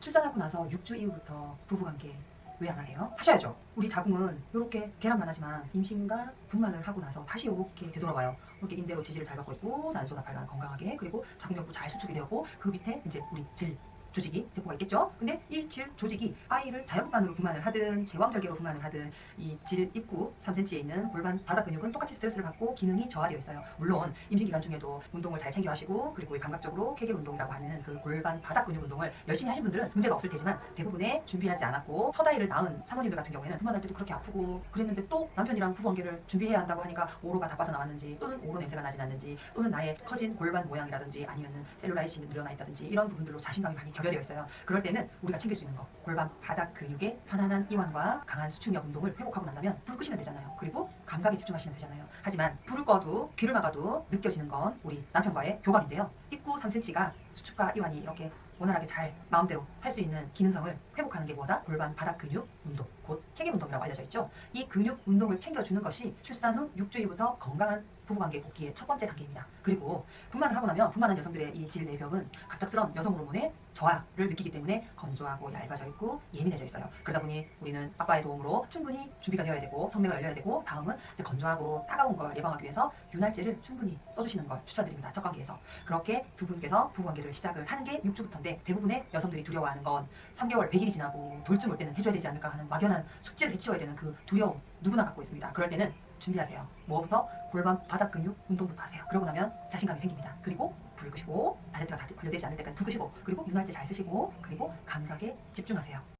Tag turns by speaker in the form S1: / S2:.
S1: 출산하고 나서 6주 이후부터 부부관계 왜 안 하세요? 하셔야죠. 우리 자궁은 이렇게 계란만 하지만 임신과 분만을 하고 나서 다시 이렇게 되돌아와요. 이렇게 인대로 지지를 잘 받고 있고 난소나 발간 건강하게 그리고 자궁경부 잘 수축이 되었고 그 밑에 이제 우리 질 조직이 세포가 있겠죠. 근데 이 질 조직이 아이를 자연분만으로 분만을 하든 제왕절개로 분만을 하든 이 질 입구 3cm에 있는 골반 바닥 근육은 똑같이 스트레스를 받고 기능이 저하되어 있어요. 물론 임신 기간 중에도 운동을 잘 챙겨 하시고 그리고 이 감각적으로 케겔 운동이라고 하는 그 골반 바닥 근육 운동을 열심히 하신 분들은 문제가 없을 테지만 대부분의 준비하지 않았고 첫 아이를 낳은 사모님들 같은 경우에는 분만할 때도 그렇게 아프고 그랬는데 또 남편이랑 부부 관계를 준비해야 한다고 하니까 오로가 다 빠져나왔는지 또는 오로 냄새가 나진 않는지 또는 나의 커진 골반 모양이라든지 아니면은 셀룰라이트이 늘어나 있다든지 이런 부분들로 자신감이 많이 결여되어 있어요. 그럴 때는 우리가 챙길 수 있는 거 골반 바닥 근육의 편안한 이완과 강한 수축력 운동을 회복하고 난다면 불 끄시면 되잖아요. 그리고 감각에 집중하시면 되잖아요. 하지만 불을 꺼도 귀를 막아도 느껴지는 건 우리 남편과의 교감인데요. 입구 3cm가 수축과 이완이 이렇게 원활하게 잘 마음대로 할 수 있는 기능성을 회복하는 게 뭐다? 골반 바닥 근육 운동, 곧 케겔 운동이라고 알려져 있죠. 이 근육 운동을 챙겨주는 것이 출산 후 6주일부터 건강한 부부관계 복귀의 첫 번째 단계입니다. 그리고 분만을 하고 나면 분만한 여성들의 이 질 내벽은 갑작스런 여성 호르몬의 저하를 느끼기 때문에 건조하고 얇아져 있고 예민해져 있어요. 그러다 보니 우리는 아빠의 도움으로 충분히 준비가 되어야 되고 성매가 열려야 되고 다음은 이제 건조하고 따가운 걸 예방하기 위해서 윤활제를 충분히 써주시는 걸 추천드립니다. 첫 관계에서 그렇게 두 분께서 부부 관계를 시작을 하는 게 6주부터인데 대부분의 여성들이 두려워하는 건 3개월 100일이 지나고 돌쯤 올 때는 해줘야 되지 않을까 하는 막연한 숙제를 해치워야 되는 그 두려움 누구나 갖고 있습니다. 그럴 때는 준비하세요. 뭐부터 골반 바닥 근육 운동부터 하세요. 그러고 나면 자신감이 생깁니다. 그리고 불 끄시고 다이어트가 다 완료되지 않을 때까지 불 끄시고 그리고 윤활제 잘 쓰시고 그리고 감각에 집중하세요.